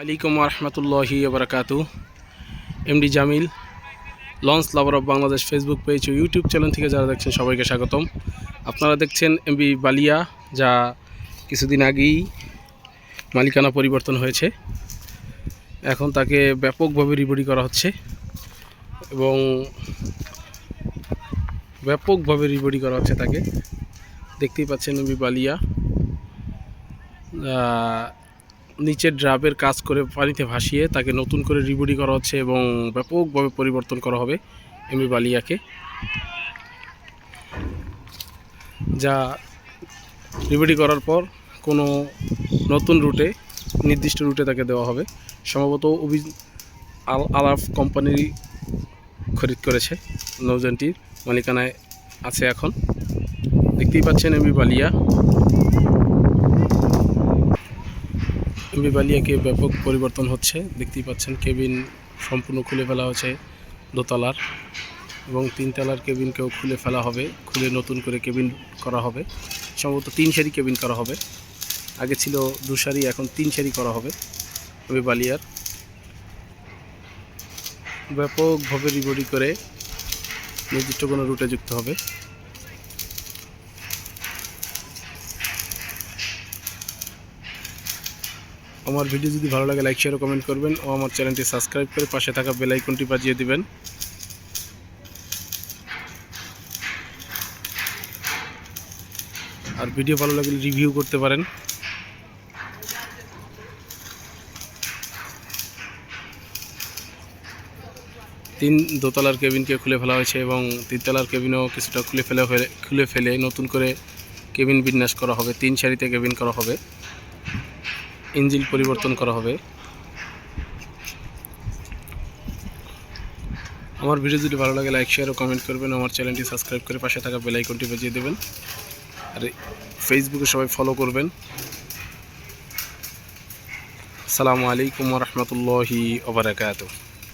আলাইকুম রহমতুল্লাহি বারাকাতু MD Jamil, launch lover of Bangladesh Facebook page O YouTube channel থেকে যারা দেখছেন সবাইকে স্বাগতম। আপনারা দেখছেন এমবি বালিয়া, যা কিছুদিন আগেই মালিকানা পরিবর্তন হয়েছে। এখন তাকে ব্যাপকভাবে রিবডি করা হচ্ছে এবং ব্যাপকভাবে রিবডি করা হচ্ছে তাকে। দেখতেই পাচ্ছেন এমবি বালিয়া। নিচের ড্রাবের কাজ করে পানিতে ভাসিয়ে তাকে নতুন করে রিবডি করা হচ্ছে এবং ব্যাপকভাবে পরিবর্তন করা হবে এমবি বালিয়াকে। যা রিবডি করার পর কোনো নতুন রুটে, নির্দিষ্ট রুটে তাকে দেওয়া হবে। সম্ভবত অভি আল আলাফ কোম্পানি খরিদ করেছে নৌজানটির মালিকানায় আছে এখন। দেখতেই পাচ্ছেন এমবি বালিয়া। এমবি বালিয়াকে ব্যাপক পরিবর্তন হচ্ছে। দেখতেই পাচ্ছেন, কেবিন সম্পূর্ণ খুলে ফেলা হয়েছে দোতলার এবং তিনতলার কেবিনকেও খুলে ফেলা হবে, খুলে নতুন করে কেবিন করা হবে। সম্ভবত তিন সারি কেবিন করা হবে। আগে ছিল দু সারি, এখন তিন সারি করা হবে এমবি বালিয়ার। ব্যাপকভাবে রিবডি করে নির্দিষ্ট কোনো রুটে যুক্ত হবে। আমার ভিডিও যদি ভালো লাগে লাইক শেয়ার কমেন্ট করবেন ও আমার চ্যানেলটি সাবস্ক্রাইব করে পাশে থাকা বেল আইকনটি বাজিয়ে দিবেন। আর ভিডিও ভালো লাগলে রিভিউ করতে পারেন। তিন দোতলার কেবিনকে খুলে ফেলা হয়েছে এবং তিনতলার কেবিনও কিছুটা খুলে ফেলে খুলে ফেলে নতুন করে কেবিন বিন্যাস করা হবে, তিন সারিতে কেবিন করা হবে। ইঞ্জিন পরিবর্তন করা হবে। আমার ভিডিও যদি ভালো লাগে লাইক শেয়ার ও কমেন্ট করবেন। আমার চ্যানেলটি সাবস্ক্রাইব করে পাশে থাকা বেল আইকনটি বাজিয়ে দেবেন। আর ফেসবুকে সবাই ফলো করবেন। সালামু আলাইকুম রহমতুল্লাহি ওবরাকাতুহ